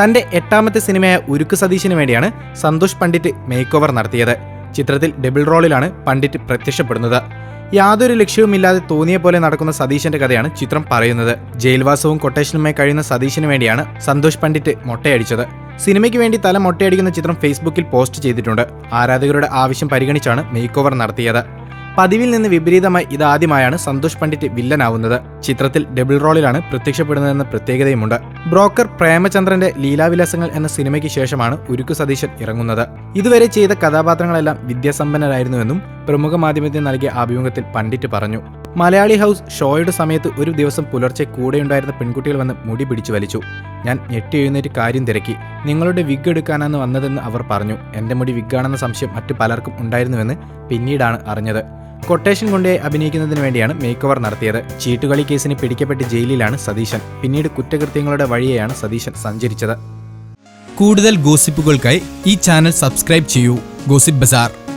തന്റെ എട്ടാമത്തെ സിനിമയായ ഉരുക്ക് സതീശിന് വേണ്ടിയാണ് സന്തോഷ് പണ്ഡിറ്റ് മേക്ക് ഓവർ നടത്തിയത്. ചിത്രത്തിൽ ഡബിൾ റോളിലാണ് പണ്ഡിറ്റ് പ്രത്യക്ഷപ്പെടുന്നത്. യാതൊരു ലക്ഷ്യവുമില്ലാതെ തോന്നിയ പോലെ നടക്കുന്ന സതീശന്റെ കഥയാണ് ചിത്രം പറയുന്നത്. ജയിൽവാസവും കൊട്ടേഷനുമായി കഴിയുന്ന സതീശിന് വേണ്ടിയാണ് സന്തോഷ് പണ്ഡിറ്റ് മൊട്ടയടിച്ചത്. സിനിമയ്ക്ക് വേണ്ടി തല മൊട്ടയടിക്കുന്ന ചിത്രം ഫേസ്ബുക്കിൽ പോസ്റ്റ് ചെയ്തിട്ടുണ്ട്. ആരാധകരുടെ ആവശ്യം പരിഗണിച്ചാണ് മേക്ക് ഓവർ നടത്തിയത്. പതിവിൽ നിന്ന് വിപരീതമായി ഇതാദ്യമായാണ് സന്തോഷ് പണ്ഡിറ്റ് വില്ലനാവുന്നത്. ചിത്രത്തിൽ ഡബിൾ റോളിലാണ് പ്രത്യക്ഷപ്പെടുന്നതെന്ന പ്രത്യേകതയുമുണ്ട്. ബ്രോക്കർ പ്രേമചന്ദ്രന്റെ ലീലാവിലാസങ്ങൾ എന്ന സിനിമയ്ക്ക് ശേഷമാണ് ഉരുക്കു സതീശൻ ഇറങ്ങുന്നത്. ഇതുവരെ ചെയ്ത കഥാപാത്രങ്ങളെല്ലാം വിദ്യാസമ്പന്നരായിരുന്നുവെന്നും പ്രമുഖ മാധ്യമത്തിന് നൽകിയ അഭിമുഖത്തിൽ പണ്ഡിറ്റ് പറഞ്ഞു. മലയാളി ഹൗസ് ഷോയുടെ സമയത്ത് ഒരു ദിവസം പുലർച്ചെ കൂടെയുണ്ടായിരുന്ന പെൺകുട്ടികൾ വന്ന് മുടി പിടിച്ചു വലിച്ചു. ഞാൻ ഞെട്ടി എഴുന്നേറ്റ് കാര്യം തിരക്കി. നിങ്ങളുടെ വിഗ് എടുക്കാനാണ് വന്നതെന്ന് അവർ പറഞ്ഞു. എന്റെ മുടി വിഗാണെന്ന സംശയം മറ്റു പലർക്കും ഉണ്ടായിരുന്നുവെന്ന് പിന്നീടാണ് അറിഞ്ഞത്. കൊട്ടേഷൻ കൊണ്ടേ അഭിനയിക്കുന്നതിന് വേണ്ടിയാണ് മേക്ക് ഓവർ നടത്തിയത്. ചീട്ടുകളി കേസിന് പിടിക്കപ്പെട്ട് ജയിലിലാണ് സതീശൻ. പിന്നീട് കുറ്റകൃത്യങ്ങളുടെ വഴിയെയാണ് സതീശൻ സഞ്ചരിച്ചത്. കൂടുതൽ ഗോസിപ്പുകൾക്കായി ഈ ചാനൽ സബ്സ്ക്രൈബ് ചെയ്യൂ. ഗോസിപ്പ് ബസാർ.